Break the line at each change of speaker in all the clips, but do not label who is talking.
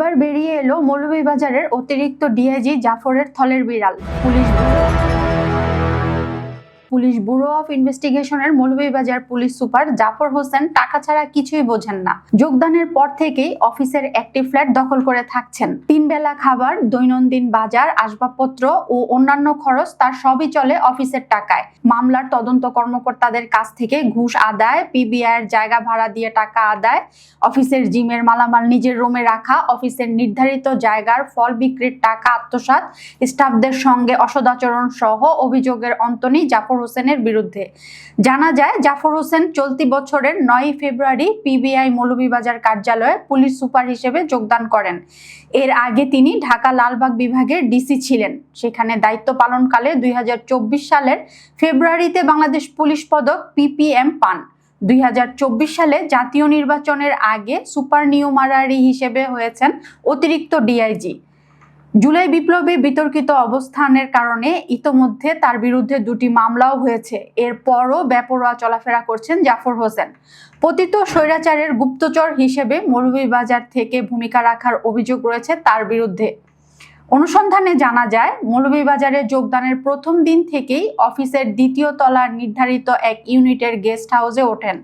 এবার বেরিয়ে এলো মৌলভীবাজারের অতিরিক্ত ডিআইজি জাফরের থলের বিড়াল পুলিশ। পুলিশ ব্যুরো অফ ইনভেস্টিগেশনের মৌলভীবাজার পুলিশ সুপার জাফর হোসেন টাকা ছাড়া কিছুই বোঝেন না। যোগদানের পর থেকেই অফিসের একটি ফ্ল্যাট দখল করে থাকছেন। তিন বেলা খাবার, দৈনন্দিন বাজার, আসবাবপত্র ও অন্যান্য খরচ তার সবই চলে অফিসের টাকায়। মামলার তদন্ত কর্মকর্তাদের কাছ থেকে ঘুষ আদায় পিবিআই এর জায়গা ভাড়া দিয়ে টাকা আদায়, অফিসের জিমের মালামাল নিজের রুমে রাখা, অফিসের নির্ধারিত জায়গার ফল বিক্রির টাকা আত্মসাৎ, স্টাফদের সঙ্গে অসদাচরণ সহ অভিযোগের অন্ত নেই জাফর হোসেনের বিরুদ্ধে। জানা যায়, জাফর হোসেন চলতি বছরের নয় ফেব্রুয়ারি পিবিআই মৌলভীবাজার কার্যালয়ে পুলিশ সুপার হিসেবে যোগদান করেন। এর আগে তিনি ঢাকা লালবাগ বিভাগের ডিসি ছিলেন। সেখানে দায়িত্ব পালনকালে দুই হাজার চব্বিশ সালের ফেব্রুয়ারিতে বাংলাদেশ পুলিশ পদক পিপিএম পান। দুই হাজার চব্বিশ সালে জাতীয় নির্বাচনের আগে সুপার নিউমারারি হিসেবে হয়েছেন অতিরিক্ত ডিআইজি। জুলাই বিপ্লবে বিতর্কিত অবস্থানের কারণে ইতোমধ্যে তার বিরুদ্ধে দুটি মামলাও হয়েছে। এরপরও বেপরোয়া চলাফেরা করছেন জাফর হোসেন। পতিত স্বৈরাচারের গুপ্তচর হিসেবে মৌলভীবাজার থেকে ভূমিকা রাখার অভিযোগ রয়েছে তার বিরুদ্ধে। অনুসন্ধানে জানা যায়, মৌলভীবাজারে যোগদানের প্রথম দিন থেকেই অফিসের দ্বিতীয় তলার নির্ধারিত এক ইউনিটের গেস্ট হাউসে ওঠেন।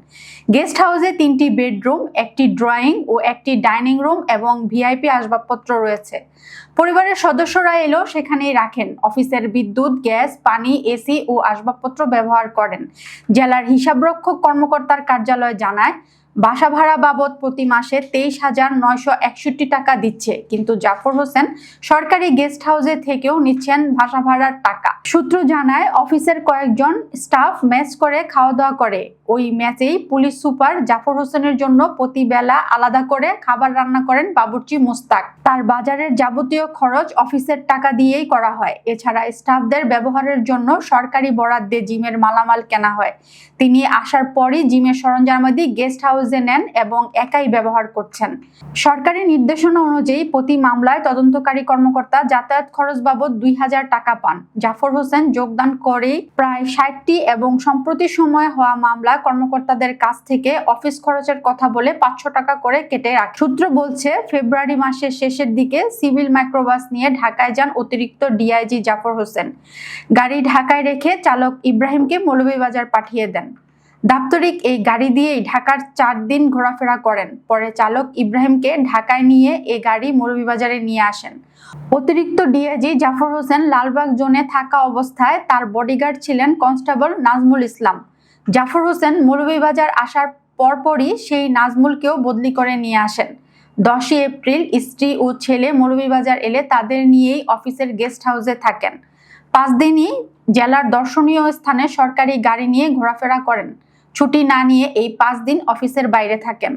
গেস্ট হাউসে তিনটি বেডরুম, একটি ড্রয়িং ও একটি ডাইনিং রুম এবং ভিআইপি আসবাবপত্র রয়েছে। পরিবারের সদস্যরা এলেও সেখানেই রাখেন। অফিসের বিদ্যুৎ, গ্যাস, পানি, এসি ও আসবাবপত্র ব্যবহার করেন। জেলার হিসাবরক্ষক কর্মকর্তার কার্যালয় জানায় বাসা ভাড়া বাবদ প্রতি মাসে তেইশ হাজার নয়শো একষট্টি টাকা দিচ্ছে। কিন্তু জাফর হোসেন সরকারি গেস্ট হাউসে থেকেও নিচ্ছেন বাসা ভাড়ার টাকা। সূত্র জানায়, অফিসের কয়েকজন স্টাফ ম্যাচ করে খাওয়া দাওয়া করে। ওই ম্যাচেই পুলিশ সুপার জাফর হোসেনের জন্য প্রতি বেলা আলাদা করে খাবার রান্না করেন বাবুর্চি মোস্তাক। তার বাজারের যাবতীয় খরচ অফিসের টাকা দিয়েই করা হয়। এছাড়া স্টাফদের ব্যবহারের জন্য সরকারি বরাদ্দে জিমের মালামাল কেনা হয়। তিনি আসার পরই জিমের সরঞ্জামাদি গেস্ট হাউসে নেন এবং একাই ব্যবহার করছেন। সরকারি নির্দেশনা অনুযায়ী প্রতি মামলায় তদন্তকারী কর্মকর্তা যাতায়াত খরচ বাবদ দুই হাজার টাকা পান। জাফর হোসেন যোগদান করে প্রায় ষাটটি এবং সম্প্রতি সময় হওয়া মামলা কর্মকর্তাদের কাছ থেকে অফিস খরচের কথা বলে পাঁচশো টাকা করে কেটে রাখে। সূত্র বলছে, ফেব্রুয়ারি মাসের শেষের দিকে সিভিল মাইক্রোবাস নিয়ে ঢাকায় যান অতিরিক্ত ডিআইজি জাফর হোসেন। গাড়ি ঢাকায় রেখে চালক ইব্রাহিমকে মৌলভীবাজার পাঠিয়ে দেন। দাপ্তরিক এই গাড়ি দিয়েই ঢাকার চার দিন ঘোরাফেরা করেন। পরে চালক ইব্রাহিমকে ঢাকায় নিয়ে এ গাড়ি মৌলভীবাজারে নিয়ে আসেন। অতিরিক্ত ডিআইজি জাফর হোসেন লালবাগ জোনে থাকা অবস্থায় তার বডিগার্ড ছিলেন কনস্টেবল নাজমুল ইসলাম। জাফর হোসেন মৌলভীবাজার আসার পরপরই সেই নাজমুলকেও বদলি করে নিয়ে আসেন। দশই এপ্রিল স্ত্রী ও ছেলে মৌলভীবাজার এলে তাদের নিয়েই অফিসের গেস্ট হাউসে থাকেন। পাঁচ দিনই জেলার দর্শনীয় স্থানে সরকারি গাড়ি নিয়ে ঘোরাফেরা করেন। ছুটি না নিয়ে এই পাঁচ দিন অফিসের বাইরে থাকেন।